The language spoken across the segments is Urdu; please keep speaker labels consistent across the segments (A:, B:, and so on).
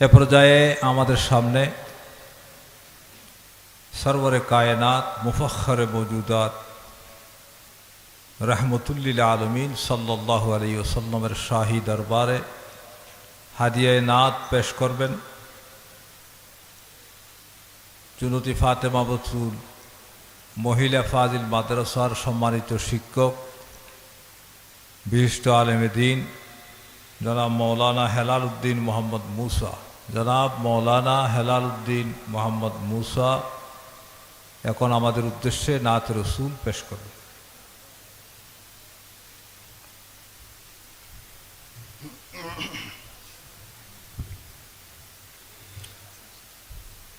A: এ পর্যায়ে আমাদের সামনে সর্বরে কায়নাত মুফাখরে মজুদাত, রহমতুল্লিল আলমিন সাল্লাহ আলী ওসাল্লামের শাহী দরবারে হাদিয়ায় নাত পেশ করবেন। চুনতি ফাতেমা বতুল, মহিলা ফাজিল মাদ্রাসার সম্মানিত শিক্ষক, বিশিষ্ট আলেমে দিন, জনাব মৌলানা হেলাল উদ্দিন মোহাম্মদ মুসা। জনাব মৌলানা হেলাল উদ্দিন মোহাম্মদ মুসা, এখন আমাদের উদ্দেশ্যে নাত রসুল পেশ করবে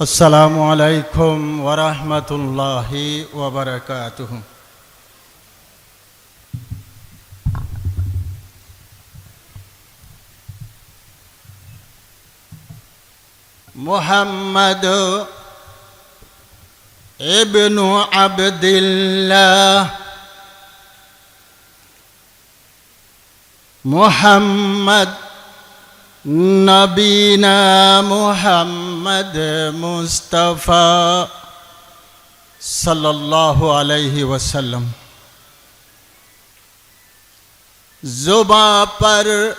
B: আসসালামু আলাইকুম ওয়ারাহমাতুল্লাহি ওবরাকাতুহ محمد ابن عبد الله محمد نبينا محمد مصطفى صلى الله عليه وسلم. زبا پر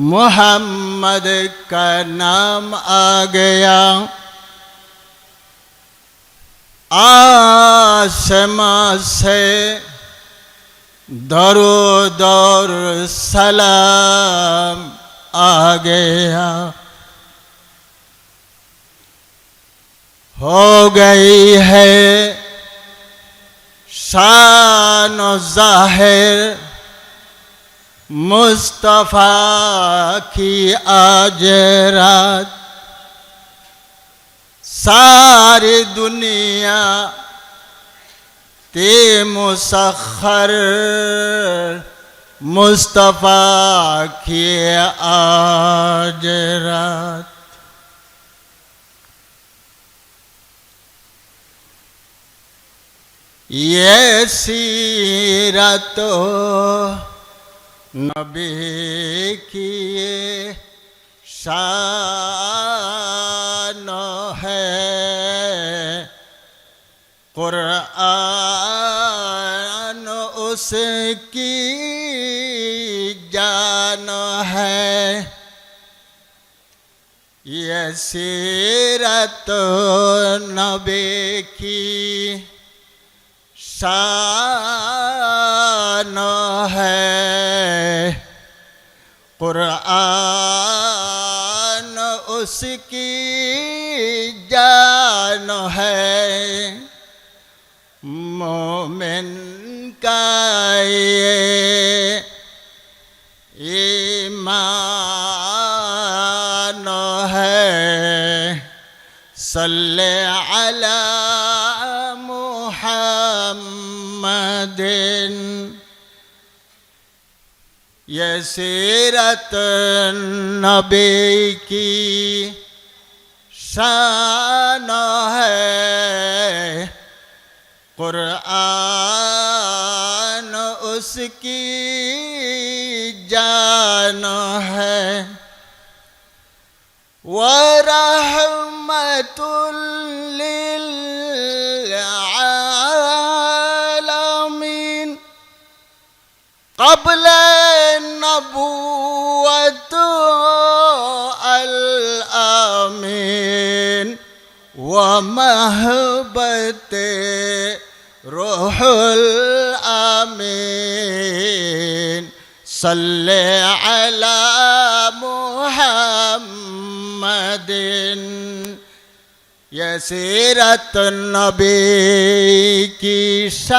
B: محمد کا نام آ گیا۔ آسمان سے درود اور سلام آ گیا۔ ہو گئی ہے شان و ظاہر۔ مصطفیٰ کی آج رات ساری دنیا تے مسخر مصطفیٰ کی آج رات یہ سیرت نبی کی شان ہے۔ قرآن اس کی جان ہے۔ یہ سیرت نبی کی شان ہے۔ قرآن اس کی جان ہے۔ مومن کا یہ ایمان ہے۔ صلی علی محمد۔ یہ سیرت نبی کی شان ہے۔ قرآن اس کی جان ہے۔ ورحمت للعالمین قبل النبوة الآمين ومهبة روح الآمين. صل على محمد. يا سيرة النبي كي شان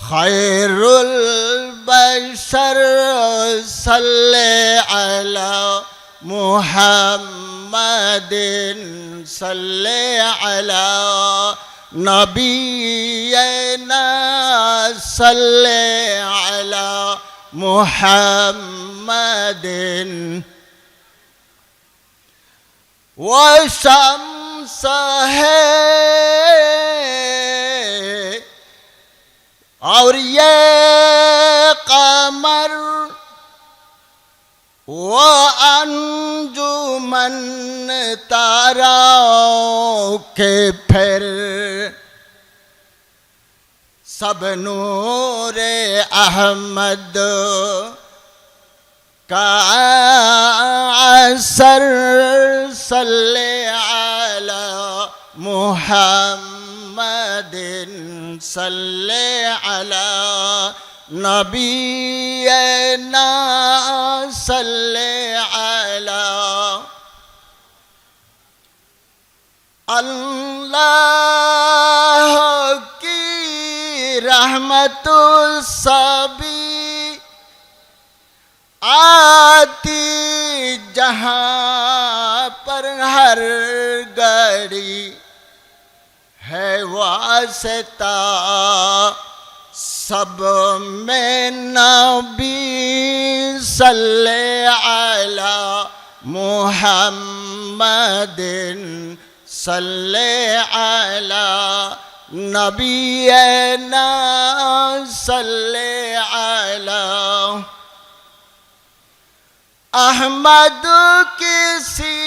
B: خير البشر صل على محمد صل على نبينا صل على محمد. وشمسه اور یہ قمر وہ انجمن تارا کے پھر سب نور احمد کا اثر صلی علی محمد صلی علی نبینا صلی علی اللہ کی رحمت سبھی آتی جہاں پر ہر گڑی ہے واسطہ سب میں نبی صلی علی محمد صلی علی نبینا صلی علی احمد کی سیرت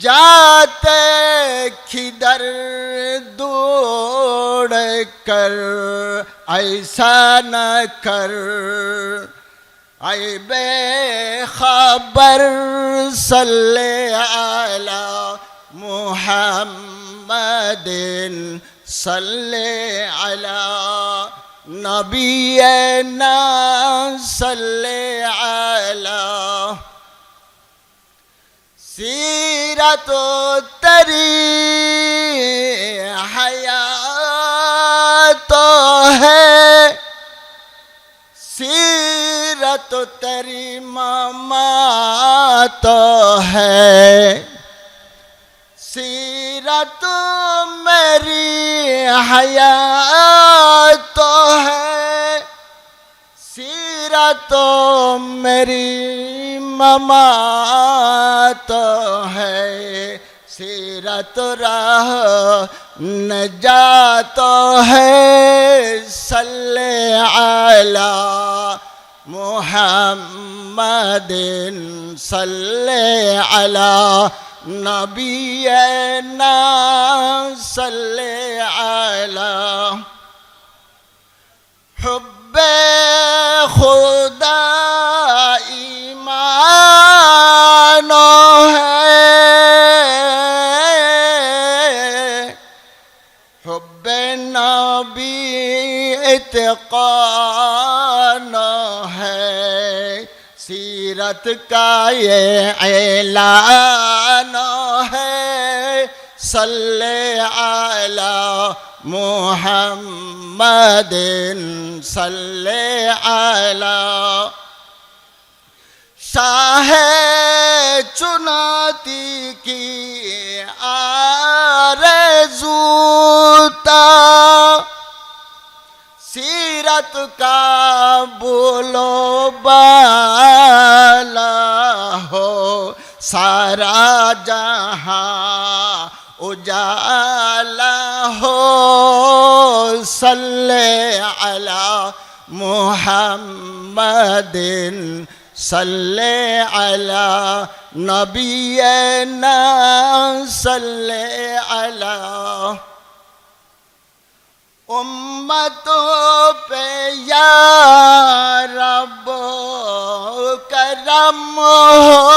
B: جاتے کھدر دوڑ کر، ایسا نہ کر۔ اے بے خبر، صلی علی محمد، صلی علی نبینا صلی علی سی سیرت تری حیات ہے سیرت تری ممات ہے سیرت میری حیات سیرت میری ممات ہے سیرت راہ نجات ہے صلی علی محمد صلی علی نبینا صلی علی حب خدا ایمان ہے খোদা ইমান হব্বে নবী এতে কান হীরত কায়ে এলানো। صلی علی محمد صلی علی شاہ چناتی کی آرزوتا سیرت کا بولو بالا ہو سارا جہاں اجالا ہو صلی علی محمد صلی علی نبینا صلی علی امتوں پہ یا رب کرم ہو۔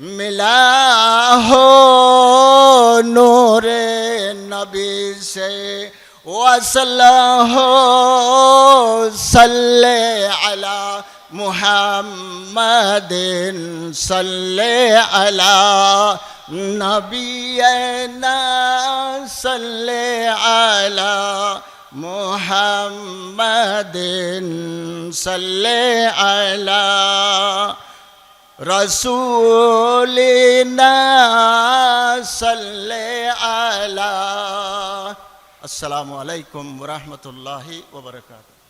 B: نبی سے ملا ہو نور نبی سے وصل ہو صلی علی محمد صلی علی نبینا صلی علی محمد صلی علی রসুলিনা সাল্লে আলা। আসসালামু আলাইকুম রহমতুল্লাহি ওবরকাতু